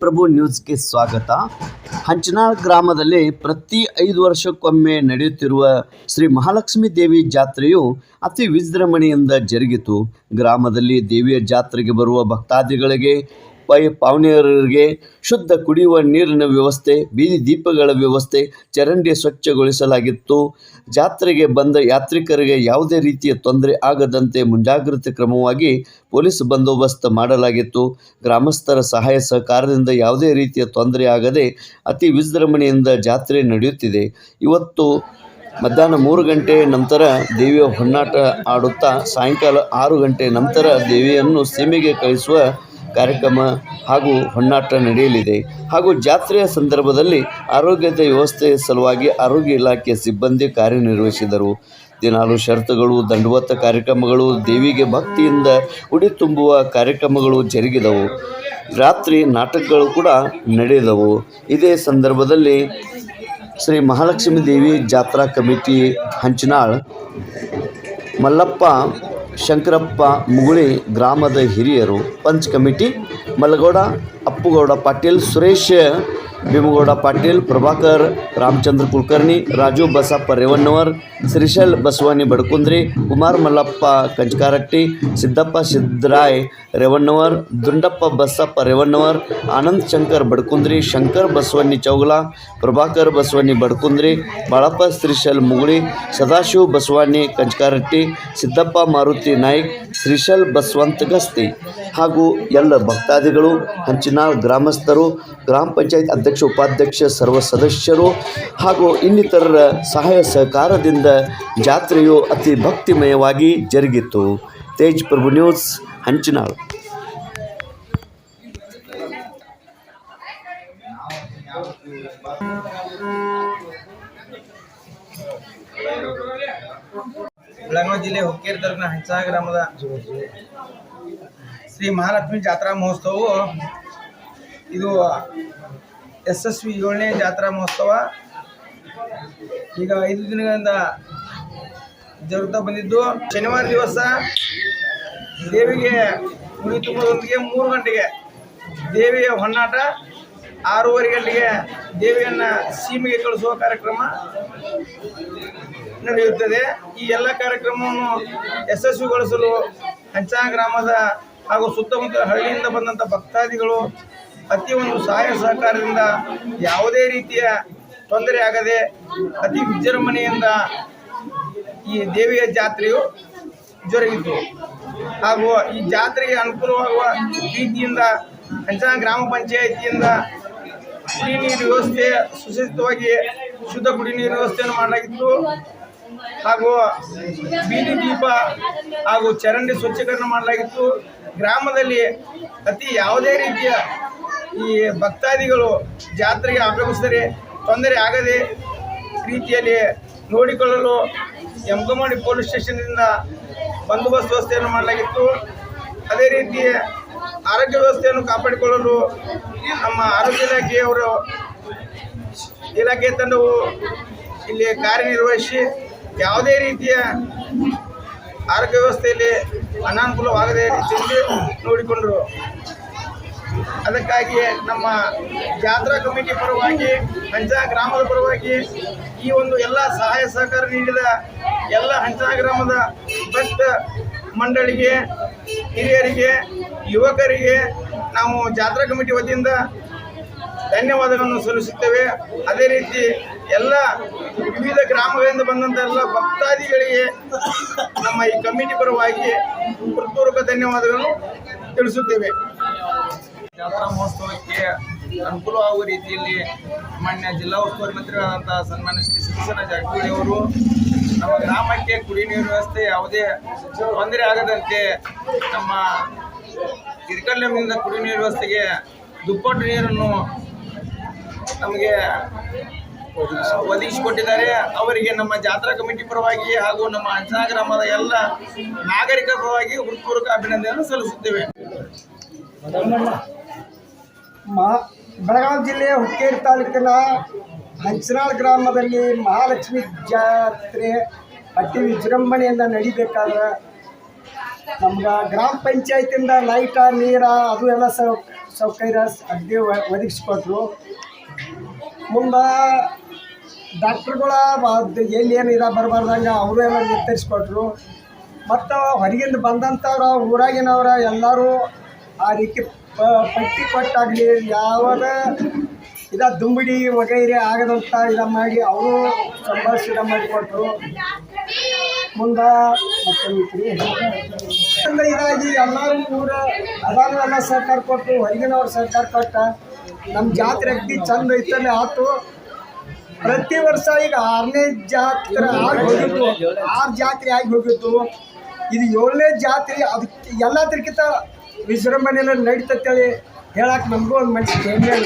ಪ್ರಭು ನ್ಯೂಸ್ಗೆ ಸ್ವಾಗತ. ಹಂಚನಾಳ್ ಗ್ರಾಮದಲ್ಲಿ ಪ್ರತಿ ಐದು ವರ್ಷಕ್ಕೊಮ್ಮೆ ನಡೆಯುತ್ತಿರುವ ಶ್ರೀ ಮಹಾಲಕ್ಷ್ಮೀ ದೇವಿ ಜಾತ್ರೆಯು ಅತಿ ವಿಜೃಂಭಣೆಯಿಂದ ಜರುಗಿತು. ಗ್ರಾಮದಲ್ಲಿ ದೇವಿಯ ಜಾತ್ರೆಗೆ ಬರುವ ಭಕ್ತಾದಿಗಳಿಗೆ ಪೈ ಪಾವನಿಯರಿಗೆ ಶುದ್ಧ ಕುಡಿಯುವ ನೀರಿನ ವ್ಯವಸ್ಥೆ, ಬೀದಿ ದೀಪಗಳ ವ್ಯವಸ್ಥೆ, ಚರಂಡಿ ಸ್ವಚ್ಛಗೊಳಿಸಲಾಗಿತ್ತು. ಜಾತ್ರೆಗೆ ಬಂದ ಯಾತ್ರಿಕರಿಗೆ ಯಾವುದೇ ರೀತಿಯ ತೊಂದರೆ ಆಗದಂತೆ ಮುಂಜಾಗ್ರತೆ ಕ್ರಮವಾಗಿ ಪೊಲೀಸ್ ಬಂದೋಬಸ್ತ್ ಮಾಡಲಾಗಿತ್ತು. ಗ್ರಾಮಸ್ಥರ ಸಹಾಯ ಸಹಕಾರದಿಂದ ಯಾವುದೇ ರೀತಿಯ ತೊಂದರೆ ಆಗದೆ ಅತಿ ವಿಜೃಂಭಣೆಯಿಂದ ಜಾತ್ರೆ ನಡೆಯುತ್ತಿದೆ. ಇವತ್ತು ಮಧ್ಯಾಹ್ನ ಮೂರು ಗಂಟೆ ನಂತರ ದೇವಿಯ ಹೊನ್ನಾಟ ಆಡುತ್ತಾ, ಸಾಯಂಕಾಲ ಆರು ಗಂಟೆ ನಂತರ ದೇವಿಯನ್ನು ಸೀಮೆಗೆ ಕಳಿಸುವ ಕಾರ್ಯಕ್ರಮ ಹಾಗೂ ಹೊನ್ನಾಟ ನಡೆಯಲಿದೆ. ಹಾಗೂ ಜಾತ್ರೆಯ ಸಂದರ್ಭದಲ್ಲಿ ಆರೋಗ್ಯದ ವ್ಯವಸ್ಥೆಯ ಸಲುವಾಗಿ ಆರೋಗ್ಯ ಇಲಾಖೆಯ ಸಿಬ್ಬಂದಿ ಕಾರ್ಯನಿರ್ವಹಿಸಿದರು. ದಿನಾಲು ಷರತ್ತುಗಳು ದಂಡವತ್ತ ಕಾರ್ಯಕ್ರಮಗಳು, ದೇವಿಗೆ ಭಕ್ತಿಯಿಂದ ಉಡಿ ತುಂಬುವ ಕಾರ್ಯಕ್ರಮಗಳು ಜರುಗಿದವು. ರಾತ್ರಿ ನಾಟಕಗಳು ಕೂಡ ನಡೆದವು. ಇದೇ ಸಂದರ್ಭದಲ್ಲಿ ಶ್ರೀ ಮಹಾಲಕ್ಷ್ಮೀ ದೇವಿ ಜಾತ್ರಾ ಕಮಿಟಿ ಹಂಚನಾಳ್, ಮಲ್ಲಪ್ಪ ಶಂಕರಪ್ಪ ಮುಗುಳಿ ಗ್ರಾಮದ ಹಿರಿಯರು ಪಂಚ್ ಕಮಿಟಿ ಮಲಗೌಡ ಅಪ್ಪುಗೌಡ ಪಾಟೀಲ್ ಸುರೇಶ್ ಭೀಮಗೌಡ ಪಾಟೀಲ್, ಪ್ರಭಾಕರ್ ರಾಮಚಂದ್ರ ಕುಲಕರ್ಣಿ, ರಾಜು ಬಸಪ್ಪ ರೇವಣ್ಣವರ್, ಶ್ರೀಶೈಲ್ ಬಸವಾನಿ ಬಡಕುಂದ್ರಿ, ಕುಮಾರ್ ಮಲ್ಲಪ್ಪ ಕಂಚಕಾರಟ್ಟಿ ಸಿದ್ದಪ್ಪ ಸಿದ್ದರಾಯ್ ರೇವಣ್ಣವರ್, ದುಂಡಪ್ಪ ಬಸಪ್ಪ ರೇವಣ್ಣವರ್, ಆನಂದ್ ಶಂಕರ್ ಬಡಕುಂದ್ರಿ, ಶಂಕರ್ ಬಸವಣ್ಣಿ ಚೌಗಲ, ಪ್ರಭಾಕರ್ ಬಸವಣ್ಣಿ ಬಡಕುಂದ್ರಿ, ಬಾಳಪ್ಪ ಶ್ರೀಶೈಲ್ ಮುಗುಳಿ, ಸದಾಶಿವ ಬಸವಾಣಿ ಕಂಚಕಾರಟ್ಟಿ ಸಿದ್ದಪ್ಪ ಮಾರುತಿ ನಾಯ್ಕ್, ಶ್ರೀಶೈಲ್ ಬಸವಂತ ಗಸ್ತಿ ಹಾಗೂ ಎಲ್ಲ ಭಕ್ತಾದಿಗಳು, ಹಂಚಿನಾಳ್ ಗ್ರಾಮಸ್ಥರು, ಗ್ರಾಮ ಪಂಚಾಯತ್ ಅಧ್ಯಕ್ಷ ಉಪಾಧ್ಯಕ್ಷ, ಸರ್ವ ಸದಸ್ಯರು ಹಾಗೂ ಇನ್ನಿತರರ ಸಹಾಯ ಸಹಕಾರದಿಂದ ಜಾತ್ರೆಯು ಅತಿ ಭಕ್ತಿಮಯವಾಗಿ ಜರುಗಿತು. ತೇಜ್ ಪ್ರಭು ನ್ಯೂಸ್, ಹಂಚಿನಾಳು. ಬೆಳಗಾವಿ ಜಿಲ್ಲೆ ಹುಕ್ಕೇರಿ ತಾಲೂಕಿನ ಹಂಚಾ ಗ್ರಾಮದ ಶ್ರೀ ಮಹಾಲಕ್ಷ್ಮಿ ಜಾತ್ರಾ ಮಹೋತ್ಸವವು ಇದು ಯಶಸ್ವಿ ಏಳನೇ ಜಾತ್ರಾ ಮಹೋತ್ಸವ. ಈಗ ಐದು ದಿನಗಳಿಂದ ಜರುಗ್ತಾ ಬಂದಿದ್ದು. ಶನಿವಾರ ದಿವಸ ದೇವಿಗೆ ಮುಡಿ ತುಂಬುವುದರೊಂದಿಗೆ ಮೂರು ಗಂಟೆಗೆ ದೇವಿಯ ಹೊನ್ನಾಟ, ಆರೂವರೆ ಗಂಟೆಗೆ ದೇವಿಯನ್ನು ಸೀಮೆಗೆ ಕಳಿಸುವ ಕಾರ್ಯಕ್ರಮ ನಡೆಯುತ್ತದೆ. ಈ ಎಲ್ಲ ಕಾರ್ಯಕ್ರಮವನ್ನು ಯಶಸ್ವಿಗೊಳಿಸಲು ಹಂಚಾ ಗ್ರಾಮದ ಹಾಗೂ ಸುತ್ತಮುತ್ತ ಹಳ್ಳಿಯಿಂದ ಬಂದಂಥ ಭಕ್ತಾದಿಗಳು ಒಂದು ಸಹಾಯ ಸಹಕಾರದಿಂದ ಯಾವುದೇ ರೀತಿಯ ತೊಂದರೆ ಆಗದೆ ಅತಿ ವಿಜೃಂಭಣೆಯಿಂದ ಈ ದೇವಿಯ ಜಾತ್ರೆಯು ಜರುಗಿತು. ಹಾಗೂ ಈ ಜಾತ್ರೆಗೆ ಅನುಕೂಲವಾಗುವ ರೀತಿಯಿಂದ ಹಂಚನ ಗ್ರಾಮ ಪಂಚಾಯಿತಿಯಿಂದ ಕುಡಿ ನೀರು ವ್ಯವಸ್ಥೆ ಸುಸಜ್ಜಿತವಾಗಿ ಶುದ್ಧ ಕುಡಿ ನೀರು ವ್ಯವಸ್ಥೆಯನ್ನು ಮಾಡಲಾಗಿತ್ತು. ಹಾಗೂ ಬೀದಿ ದೀಪ ಹಾಗೂ ಚರಂಡಿ ಸ್ವಚ್ಛೀಕರಣ ಮಾಡಲಾಗಿತ್ತು. ಗ್ರಾಮದಲ್ಲಿ ಅತಿ ಯಾವುದೇ ರೀತಿಯ ಈ ಭಕ್ತಾದಿಗಳು ಜಾತ್ರೆಗೆ ಆಗಮಿಸಿದರೆ ತೊಂದರೆ ಆಗದೆ ರೀತಿಯಲ್ಲಿ ನೋಡಿಕೊಳ್ಳಲು ಯಮಕಮಡಿ ಪೊಲೀಸ್ ಸ್ಟೇಷನ್ನಿಂದ ಬಂದೋಬಸ್ತ್ ವ್ಯವಸ್ಥೆಯನ್ನು ಮಾಡಲಾಗಿತ್ತು. ಅದೇ ರೀತಿ ಆರೋಗ್ಯ ವ್ಯವಸ್ಥೆಯನ್ನು ಕಾಪಾಡಿಕೊಳ್ಳಲು ನಮ್ಮ ಆರೋಗ್ಯ ಇಲಾಖೆಯವರು ಇಲಾಖೆ ತಂಡವು ಇಲ್ಲಿ ಕಾರ್ಯನಿರ್ವಹಿಸಿ ಯಾವುದೇ ರೀತಿಯ ಆರೋಗ್ಯ ವ್ಯವಸ್ಥೆಯಲ್ಲಿ ಅನಾನುಕೂಲವಾಗದೇ ರೀತಿಯಲ್ಲಿ ನೋಡಿಕೊಂಡರು. ಅದಕ್ಕಾಗಿ ನಮ್ಮ ಜಾತ್ರಾ ಕಮಿಟಿ ಪರವಾಗಿ, ಹಂಚಾ ಗ್ರಾಮದ ಪರವಾಗಿ ಈ ಒಂದು ಎಲ್ಲ ಸಹಾಯ ಸಹಕಾರ ನೀಡಿದ ಎಲ್ಲ ಹಂಚಾ ಗ್ರಾಮದ ಭಕ್ತ ಮಂಡಳಿಗೆ, ಹಿರಿಯರಿಗೆ, ಯುವಕರಿಗೆ ನಾವು ಜಾತ್ರಾ ಕಮಿಟಿ ವತಿಯಿಂದ ಧನ್ಯವಾದಗಳನ್ನು ಸಲ್ಲಿಸುತ್ತೇವೆ. ಅದೇ ರೀತಿ ಎಲ್ಲ ವಿವಿಧ ಗ್ರಾಮಗಳಿಂದ ಬಂದಂಥ ಎಲ್ಲ ಭಕ್ತಾದಿಗಳಿಗೆ ನಮ್ಮ ಈ ಕಮಿಟಿ ಪರವಾಗಿ ಹೃತ್ಪೂರ್ವಕ ಧನ್ಯವಾದಗಳನ್ನು ತಿಳಿಸುತ್ತೇವೆ. ಜಾತ್ರಾ ಮಹೋತ್ಸವಕ್ಕೆ ಅನುಕೂಲವಾಗುವ ರೀತಿಯಲ್ಲಿ ಮಾನ್ಯ ಜಿಲ್ಲಾ ಉಸ್ತುವಾರಿ ಮಂತ್ರಿಗಳಾದಂತಹ ಸನ್ಮಾನ್ಯ ಶ್ರೀ ಶಿವಸೇನ ಜಾರಕಿಹೊಳಿ ಅವರು ನಮ್ಮ ಗ್ರಾಮಕ್ಕೆ ಕುಡಿ ನೀರು ವ್ಯವಸ್ಥೆ ಯಾವುದೇ ತೊಂದರೆ ಆಗದಂತೆ ನಮ್ಮ ಇರ್ಕಲ್ಯಂನಿಂದ ಕುಡಿ ನೀರು ವ್ಯವಸ್ಥೆಗೆ ದುಪ್ಪಟ್ಟು ನೀರನ್ನು ನಮಗೆ ಒದಗಿಸಿಕೊಟ್ಟಿದ್ದಾರೆ. ಅವರಿಗೆ ನಮ್ಮ ಜಾತ್ರಾ ಕಮಿಟಿ ಪರವಾಗಿ ಹಾಗೂ ನಮ್ಮ ಅಂಚನಾ ಗ್ರಾಮದ ಎಲ್ಲ ನಾಗರಿಕ ಪರವಾಗಿ ಹೃತ್ಪೂರ್ವಕ ಅಭಿನಂದನೆಯನ್ನು ಸಲ್ಲಿಸುತ್ತೇವೆ. ಮಹಾ ಬೆಳಗಾವಿ ಜಿಲ್ಲೆಯ ಹುಕ್ಕೇರಿ ತಾಲೂಕಿನ ಹಂಚನಾಳ್ ಗ್ರಾಮದಲ್ಲಿ ಮಹಾಲಕ್ಷ್ಮಿ ಜಾತ್ರೆ ಅತಿ ವಿಜೃಂಭಣೆಯಿಂದ ನಡಿಬೇಕಾದ್ರೆ ನಮ್ಗೆ ಗ್ರಾಮ ಪಂಚಾಯತಿಂದ ಲೈಟ ನೀರ ಅದು ಎಲ್ಲ ಸೌ, ಸೌಕರ್ಯ ಅಗ್ದಿ ಒದಗಿಸ್ಕೊಟ್ರು. ಮುಂದೆ ಡಾಕ್ಟ್ರುಗಳ ಎಲ್ಲಿ ಏನು ಇದ ಬರಬಾರ್ದಂಗೆ ಅವರು ಎಲ್ಲ ನಿರ್ಧರಿಸ್ಕೊಟ್ರು. ಮತ್ತು ಹೊರಗಿಂದ ಬಂದಂಥವ್ರ ಊರಾಗಿನವ್ರ ಎಲ್ಲರೂ ಆ ರೀತಿ ಪಟ್ಟಿ ಕೊಟ್ಟಾಗಲಿ ಯಾವಾಗ ಇದ ದುಂಬಿಡಿ ವಗೈರೆ ಆಗದಂತ ಇದ ಮಾಡಿ ಅವರು ಸಂಭಾಷಣೆ ಇದ ಮಾಡಿಕೊಟ್ರು. ಮುಂದೆ ಇದಾಗಿ ಎಲ್ಲರೂ ಊರ ಎಲ್ಲ ಸರ್ಕಾರ ಕೊಟ್ಟು, ಹೊರಗಿನವ್ರು ಸರ್ಕಾರ ಕೊಟ್ಟ ನಮ್ಮ ಜಾತ್ರೆ ಅಗ್ದಿ ಚಂದ ಐತಲ್ಲಿ ಆತು. ಪ್ರತಿ ವರ್ಷ ಈಗ ಆರನೇ ಜಾತ್ರೆ ಆಗಿ ಹೋಗಿತ್ತು ಆರು ಜಾತ್ರೆ ಆಗಿ ಹೋಗಿತ್ತು ಇದು ಏಳನೇ ಜಾತ್ರೆ, ಅದಕ್ಕೆ ಎಲ್ಲದಕ್ಕಿಂತ ವಿಜೃಂಭಣೆಯಲ್ಲಿ ನಡೀತಂತೇಳಿ ಹೇಳಕ್ಕೆ ನಮಗೂ ಒಂದು ಮನಸ್ಸಿಗೆ ಹೆಮ್ಮೆ